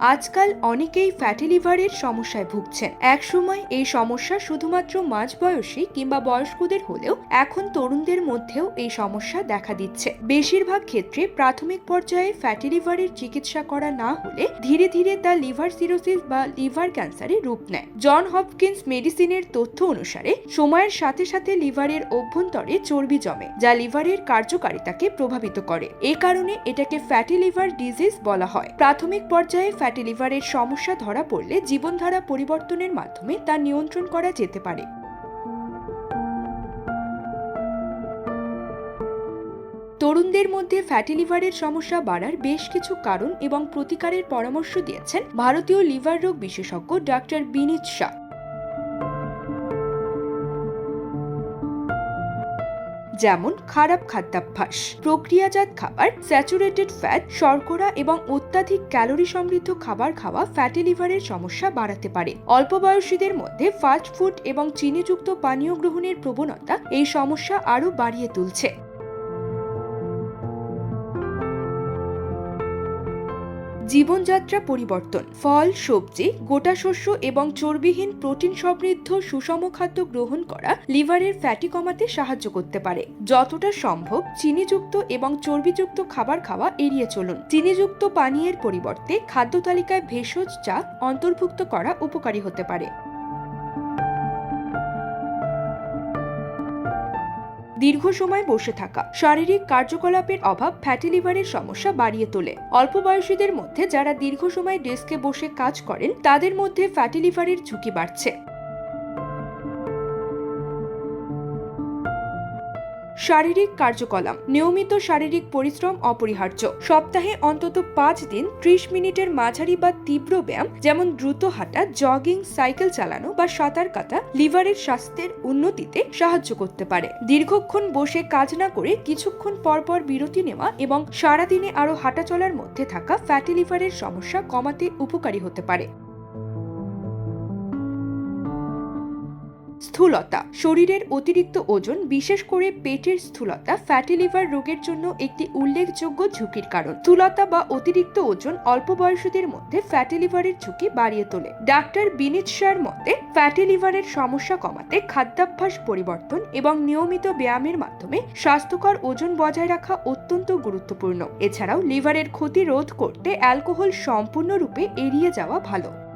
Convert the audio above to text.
আজকাল অনেকেই ফ্যাটি লিভারের সমস্যায় ভুগছেন। একসময় এই সমস্যা শুধুমাত্র মাঝ বয়সী কিংবা বয়স্কদের হলেও এখন তরুণদের মধ্যেও এই সমস্যা দেখা দিচ্ছে। বেশিরভাগ ক্ষেত্রে প্রাথমিক পর্যায়ে ফ্যাটি লিভারের চিকিৎসা করা না হলে ধীরে ধীরে তা লিভার সিরোসিস বা লিভার ক্যান্সারে রূপ নেয়। জন হপকিন্স মেডিসিনের তথ্য অনুসারে সময়ের সাথে সাথে লিভারের অভ্যন্তরে চর্বি জমে, যা লিভারের কার্যকারিতাকে প্রভাবিত করে। এ কারণে এটাকে ফ্যাটি লিভার ডিজিজ বলা হয়। প্রাথমিক পর্যায়ে ফ্যাটি লিভারের সমস্যা ধরা পড়লে জীবনধারা পরিবর্তনের মাধ্যমে তা নিয়ন্ত্রণ করা যেতে পারে। তরুণদের মধ্যে ফ্যাটি লিভারের সমস্যা বাড়ার বেশ কিছু কারণ এবং প্রতিকারের পরামর্শ দিয়েছেন ভারতীয় লিভার রোগ বিশেষজ্ঞ ডাক্তার বিনীত শাহ। যেমন খারাপ খাদ্যাভ্যাস, প্রক্রিয়াজাত খাবার, স্যাচুরেটেড ফ্যাট, শর্করা এবং অত্যাধিক ক্যালোরি সমৃদ্ধ খাবার খাওয়া ফ্যাটি লিভারের সমস্যা বাড়াতে পারে। অল্প বয়সীদের মধ্যে ফাস্ট ফুড এবং চিনিযুক্ত পানীয় গ্রহণের প্রবণতা এই সমস্যা আরও বাড়িয়ে তুলছে। জীবনযাত্রা পরিবর্তন, ফল, সবজি, গোটা শস্য এবং চর্বিহীন প্রোটিন সমৃদ্ধ সুষম খাদ্য গ্রহণ করা লিভারের ফ্যাটি কমাতে সাহায্য করতে পারে। যতটা সম্ভব চিনিযুক্ত এবং চর্বিযুক্ত খাবার খাওয়া এড়িয়ে চলুন। চিনিযুক্ত পানীয়ের পরিবর্তে খাদ্য তালিকায় ভেষজ চা অন্তর্ভুক্ত করা উপকারী হতে পারে। দীর্ঘ সময় বসে থাকা। শারীরিক কার্যকলাপের অভাব ফ্যাটি লিভারের সমস্যা বাড়িয়ে তোলে। অল্প বয়সীদের মধ্যে যারা দীর্ঘ সময় ডেস্কে বসে কাজ করেন, তাদের মধ্যে ফ্যাটি লিভারের ঝুঁকি বাড়ছে। শারীরিক কার্যকলাপ, নিয়মিত শারীরিক পরিশ্রম অপরিহার্য। সপ্তাহে অন্তত পাঁচ দিন ত্রিশ মিনিটের মাঝারি বা তীব্র ব্যায়াম, যেমন দ্রুত হাঁটা, জগিং, সাইকেল চালানো বা সাঁতার কাটা লিভারের স্বাস্থ্যের উন্নতিতে সাহায্য করতে পারে। দীর্ঘক্ষণ বসে কাজ না করে কিছুক্ষণ পরপর বিরতি নেওয়া এবং সারাদিনে আরও হাঁটা চলার মধ্যে থাকা ফ্যাটি লিভারের সমস্যা কমাতে উপকারী হতে পারে। স্থূলতা। শরীরের অতিরিক্ত ওজন, বিশেষ করে পেটের স্থূলতা ফ্যাটি লিভার রোগের জন্য একটি উল্লেখযোগ্য ঝুঁকির কারণ। স্থূলতা বা অতিরিক্ত ওজন অল্প বয়সীদের মধ্যে ফ্যাটি লিভারের ঝুঁকি বাড়িয়ে তোলে। ডাক্তার বিনীত শাহর মতে ফ্যাটি লিভারের সমস্যা কমাতে খাদ্যাভ্যাস পরিবর্তন এবং নিয়মিত ব্যায়ামের মাধ্যমে স্বাস্থ্যকর ওজন বজায় রাখা অত্যন্ত গুরুত্বপূর্ণ। এছাড়াও লিভারের ক্ষতি রোধ করতে অ্যালকোহল সম্পূর্ণরূপে এড়িয়ে যাওয়া ভালো।